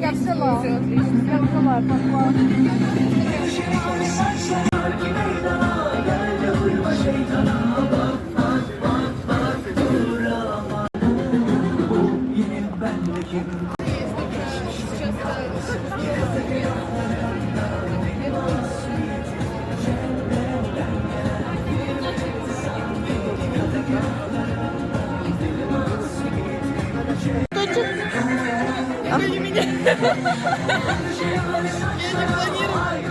Yapsalar. Yapsalar. Şeytana gel de uyma şeytana Я не поклала.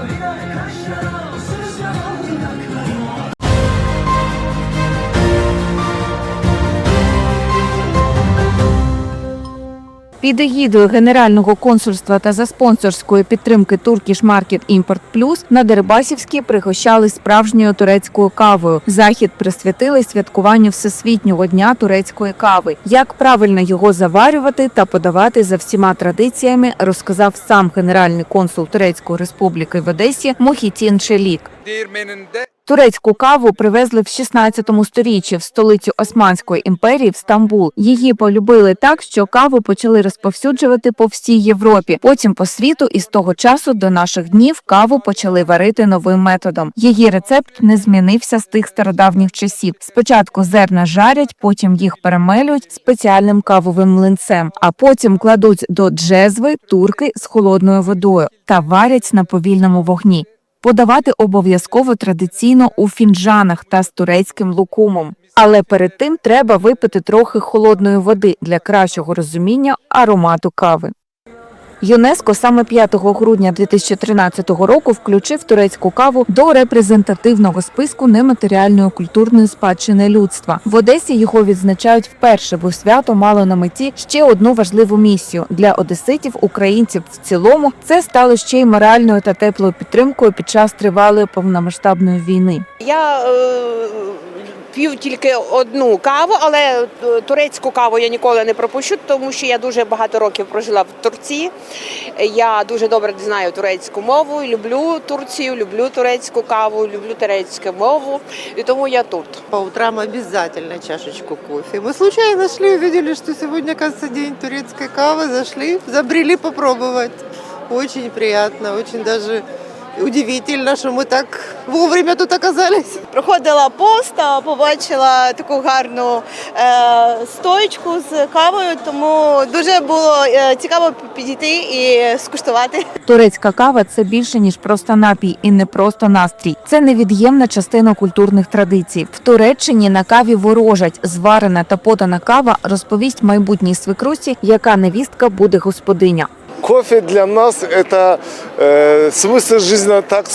Під егідою Генерального консульства та за спонсорської підтримки Turkish Market Import Plus на Дерибасівській пригощали справжньою турецькою кавою. Захід присвятили святкуванню Всесвітнього дня турецької кави. Як правильно його заварювати та подавати за всіма традиціями, розказав сам генеральний консул Турецької Республіки в Одесі Мухітін Шелік. Турецьку каву привезли в 16 сторіччі в столицю Османської імперії в Стамбул. Її полюбили так, що каву почали розповсюджувати по всій Європі. Потім по світу, і з того часу до наших днів каву почали варити новим методом. Її рецепт не змінився з тих стародавніх часів. Спочатку зерна жарять, потім їх перемелюють спеціальним кавовим млинцем, а потім кладуть до джезви турки з холодною водою та варять на повільному вогні. Подавати обов'язково традиційно у фінджанах та з турецьким лукумом. Але перед тим треба випити трохи холодної води для кращого розуміння аромату кави. ЮНЕСКО саме 5 грудня 2013 року включив турецьку каву до репрезентативного списку нематеріальної культурної спадщини людства. В Одесі його відзначають вперше, бо свято мало на меті ще одну важливу місію для одеситів, українців в цілому. Це стало ще й моральною та теплою підтримкою під час тривалої повномасштабної війни. Я е, п'ю тільки одну каву, але е, турецьку каву я ніколи не пропущу, тому що я дуже багато років прожила в Турції. Я дуже добре знаю турецьку мову, люблю Турцію, люблю турецьку каву, люблю турецьку мову, і тому я тут. По утрам обязательно чашечку кофе. Мы случайно шли, увидели, что сегодня, кажется, день турецкой кавы. Зашли, забрели попробовать. Очень приятно, очень даже удивительно, что мы так вовремя тут оказались. проходила пост, а побачила таку гарну е, стоечку з кавою, тому дуже було е, цікаво підійти і скуштувати. Турецька кава це більше ніж просто напій і не просто настрій. Це невід'ємна частина культурних традицій. В Туреччині на каві ворожать зварена та подана кава розповість майбутній свекрусі, яка невістка буде господиня. Кофе для нас это э, смысл жизни, так